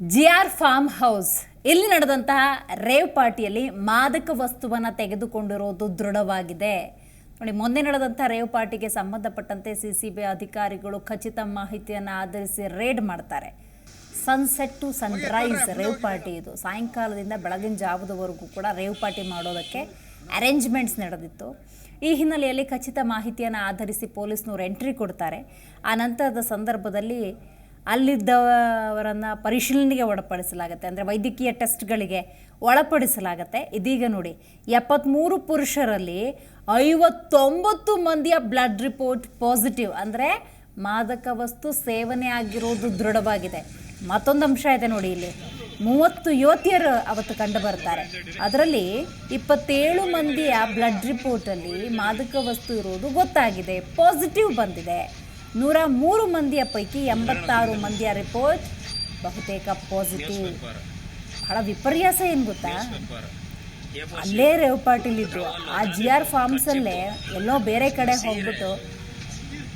G R farm house. ಇಲ್ಲಿ ನಡೆದಂತಹ rave ಪಾರ್ಟಿಯಲ್ಲಿ ಮಾದಕ ವಸ್ತುವನ್ನು ತೆಗೆದುಕೊಂಡಿರೋದು ದೃಢವಾಗಿದೆ. ನೋಡಿ ಮೊನ್ನೆ ನಡೆದಂಥ ರೇವ್ ಪಾರ್ಟಿಗೆ ಸಂಬಂಧಪಟ್ಟಂತೆ ಸಿ ಸಿ ಬಿ ಅಧಿಕಾರಿಗಳು ಖಚಿತ ಮಾಹಿತಿಯನ್ನು ಆಧರಿಸಿ ರೇಡ್ ಮಾಡ್ತಾರೆ. Sunset to sunrise rave party ಇದು. ಸಾಯಂಕಾಲದಿಂದ ಬೆಳಗಿನ ಜಾವದವರೆಗೂ ಕೂಡ ರೇವ್ ಪಾರ್ಟಿ ಮಾಡೋದಕ್ಕೆ ಅರೇಂಜ್ಮೆಂಟ್ಸ್ ನಡೆದಿತ್ತು. ಈ ಹಿನ್ನೆಲೆಯಲ್ಲಿ ಖಚಿತ ಮಾಹಿತಿಯನ್ನು ಆಧರಿಸಿ ಪೊಲೀಸ್ನವರು ಎಂಟ್ರಿ ಕೊಡ್ತಾರೆ. ಆ ನಂತರದ ಸಂದರ್ಭದಲ್ಲಿ ಅಲ್ಲಿದ್ದವರನ್ನು ಪರಿಶೀಲನೆಗೆ ಒಳಪಡಿಸಲಾಗುತ್ತೆ. ಅಂದರೆ ವೈದ್ಯಕೀಯ ಟೆಸ್ಟ್ಗಳಿಗೆ ಒಳಪಡಿಸಲಾಗುತ್ತೆ. ಇದೀಗ ನೋಡಿ ಎಪ್ಪತ್ತ್ಮೂರು ಪುರುಷರಲ್ಲಿ ಐವತ್ತೊಂಬತ್ತು ಮಂದಿಯ ಬ್ಲಡ್ ರಿಪೋರ್ಟ್ ಪಾಸಿಟಿವ್. ಅಂದರೆ ಮಾದಕ ವಸ್ತು ಸೇವನೆ ಆಗಿರೋದು ದೃಢವಾಗಿದೆ. ಮತ್ತೊಂದು ಅಂಶ ಇದೆ ನೋಡಿ ಇಲ್ಲಿ. ಮೂವತ್ತು ಯುವತಿಯರು ಅವತ್ತು ಕಂಡು ಬರ್ತಾರೆ. ಅದರಲ್ಲಿ ಇಪ್ಪತ್ತೇಳು ಮಂದಿಯ ಬ್ಲಡ್ ರಿಪೋರ್ಟಲ್ಲಿ ಮಾದಕ ವಸ್ತು ಇರೋದು ಗೊತ್ತಾಗಿದೆ. ಪಾಸಿಟಿವ್ ಬಂದಿದೆ. ನೂರ ಮೂರು ಮಂದಿಯ ಪೈಕಿ ಎಂಬತ್ತಾರು ಮಂದಿಯ ರಿಪೋರ್ಟ್, ಬಹುತೇಕ ಪಾಸಿಟಿವ್ ಬಹಳ ವಿಪರ್ಯಾಸ ಏನು ಗೊತ್ತಾ? ಅಲ್ಲೇ ರೇವ್ ಪಾರ್ಟಿಲಿದ್ದು ಆ ಜಿ ಆರ್ ಫಾರ್ಮ್ಸಲ್ಲೇ ಎಲ್ಲೋ ಬೇರೆ ಕಡೆ ಹೋಗ್ಬಿಟ್ಟು,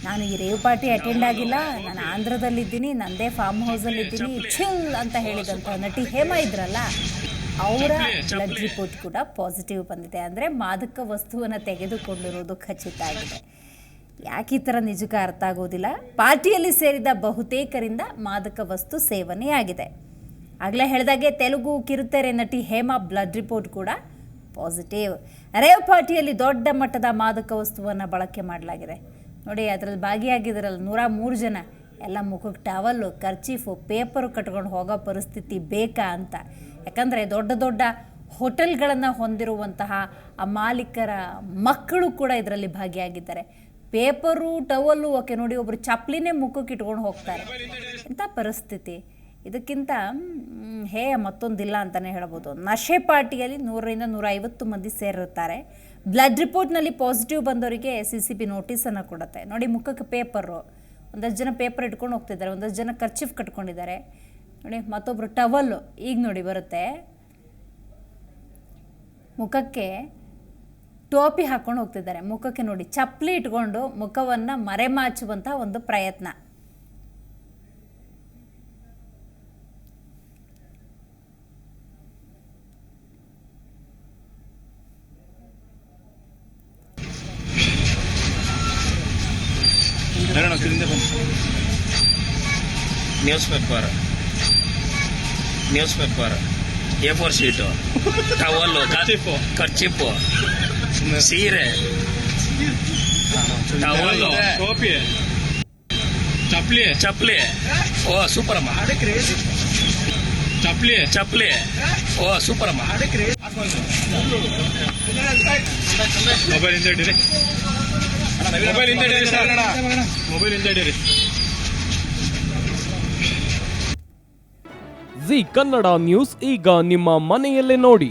ನಾನು ಈ ರೇವ್ ಪಾರ್ಟಿ ಅಟೆಂಡ್ ಆಗಿಲ್ಲ, ನಾನು ಆಂಧ್ರದಲ್ಲಿದ್ದೀನಿ, ನಂದೇ ಫಾರ್ಮ್ ಹೌಸಲ್ಲಿದ್ದೀನಿ ಚಿಲ್ ಅಂತ ಹೇಳಿದಂತ ನಟಿ ಹೇಮ ಇದ್ರಲ್ಲ, ಅವರ ಬ್ಲಡ್ ರಿಪೋರ್ಟ್ ಕೂಡ ಪಾಸಿಟಿವ್ ಬಂದಿದೆ. ಅಂದರೆ ಮಾದಕ ವಸ್ತುವನ್ನು ತೆಗೆದುಕೊಂಡಿರೋದು ಖಚಿತ ಆಗಿದೆ. ಯಾಕೆ ಈ ಥರ ನಿಜಕ್ಕೆ ಅರ್ಥ ಆಗೋದಿಲ್ಲ? ಪಾರ್ಟಿಯಲ್ಲಿ ಸೇರಿದ ಬಹುತೇಕರಿಂದ ಮಾದಕ ವಸ್ತು ಸೇವನೆಯಾಗಿದೆ ಆಗಲೇ ಹೇಳಿದಾಗೆ ತೆಲುಗು ಕಿರುತೆರೆ ನಟಿ ಹೇಮಾ ಬ್ಲಡ್ ರಿಪೋರ್ಟ್ ಕೂಡ ಪಾಸಿಟಿವ್. ರೇವ್ ಪಾರ್ಟಿಯಲ್ಲಿ ದೊಡ್ಡ ಮಟ್ಟದ ಮಾದಕ ವಸ್ತುವನ್ನು ಬಳಕೆ ಮಾಡಲಾಗಿದೆ. ನೋಡಿ, ಅದರಲ್ಲಿ ಭಾಗಿಯಾಗಿದ್ರಲ್ಲ ನೂರ ಮೂರು ಜನ. ಎಲ್ಲ ಮುಖಕ್ಕೆ ಟವಲ್ಲು ಖರ್ಚೀಫು ಪೇಪರು ಕಟ್ಕೊಂಡು ಹೋಗೋ ಪರಿಸ್ಥಿತಿ ಬೇಕಾ ಅಂತ. ಯಾಕಂದರೆ ದೊಡ್ಡ ದೊಡ್ಡ ಹೋಟೆಲ್ಗಳನ್ನು ಹೊಂದಿರುವಂತಹ ಆ ಮಾಲೀಕರ ಮಕ್ಕಳು ಕೂಡ ಇದರಲ್ಲಿ ಭಾಗಿಯಾಗಿದ್ದಾರೆ. ಪೇಪರು ಟವಲ್ಲು ಓಕೆ, ನೋಡಿ ಒಬ್ಬರು ಚಪ್ಪಲಿನೇ ಮುಖಕ್ಕೆ ಇಟ್ಕೊಂಡು ಹೋಗ್ತಾರೆ. ಇಂಥ ಪರಿಸ್ಥಿತಿ. ಇದಕ್ಕಿಂತ ಹೇ, ಮತ್ತೊಂದಿಲ್ಲ ಅಂತಲೇ ಹೇಳ್ಬೋದು. ನಶೆ ಪಾರ್ಟಿಯಲ್ಲಿ ನೂರರಿಂದ ನೂರ ಐವತ್ತು ಮಂದಿ ಸೇರಿರ್ತಾರೆ ಬ್ಲಡ್ ರಿಪೋರ್ಟ್ನಲ್ಲಿ ಪಾಸಿಟಿವ್ ಬಂದವರಿಗೆ ಸಿ ಸಿ ಬಿ ನೋಟಿಸನ್ನು ಕೊಡುತ್ತೆ. ನೋಡಿ, ಮುಖಕ್ಕೆ ಪೇಪರು. ಒಂದಷ್ಟು ಜನ ಪೇಪರ್ ಇಟ್ಕೊಂಡು ಹೋಗ್ತಿದ್ದಾರೆ. ಒಂದಷ್ಟು ಜನ ಖರ್ಚಿಫ್ ಕಟ್ಕೊಂಡಿದ್ದಾರೆ. ನೋಡಿ ಮತ್ತೊಬ್ಬರು ಟವಲ್ಲು ಈಗ ನೋಡಿ ಬರುತ್ತೆ. ಮುಖಕ್ಕೆ ಟೋಪಿ ಹಾಕೊಂಡು ಹೋಗ್ತಿದ್ದಾರೆ. ಮುಖಕ್ಕೆ ನೋಡಿ ಚಪ್ಪಲಿ ಇಟ್ಕೊಂಡು ಮುಖವನ್ನು ಮರೆಮಾಚುವಂಥ ಒಂದು ಪ್ರಯತ್ನ. News paper news paper A four sheet towel kerchief kerchief ಸೀರೆ. ಟೋಪಿ ಚಪ್ಲಿ. ಚಪ್ಪಲಿ ಓ ಸೂಪರ್ ಅಮ್ಮ. ಚಪ್ಲಿ. ಚಪ್ಪಲಿ ಓ ಸೂಪರಮ್ಮ ಅಮ್ಮ. ಮೊಬೈಲ್ ಹಿಂದೆ ಮೊಬೈಲ್ ಹಿಡೀರಿ. ಸರ್. ಮೊಬೈಲ್ ಹಿಡೀರಿ. ಜಿ ಕನ್ನಡ ನ್ಯೂಸ್ ಈಗ ನಿಮ್ಮ ಮನೆಯಲ್ಲೇ ನೋಡಿ.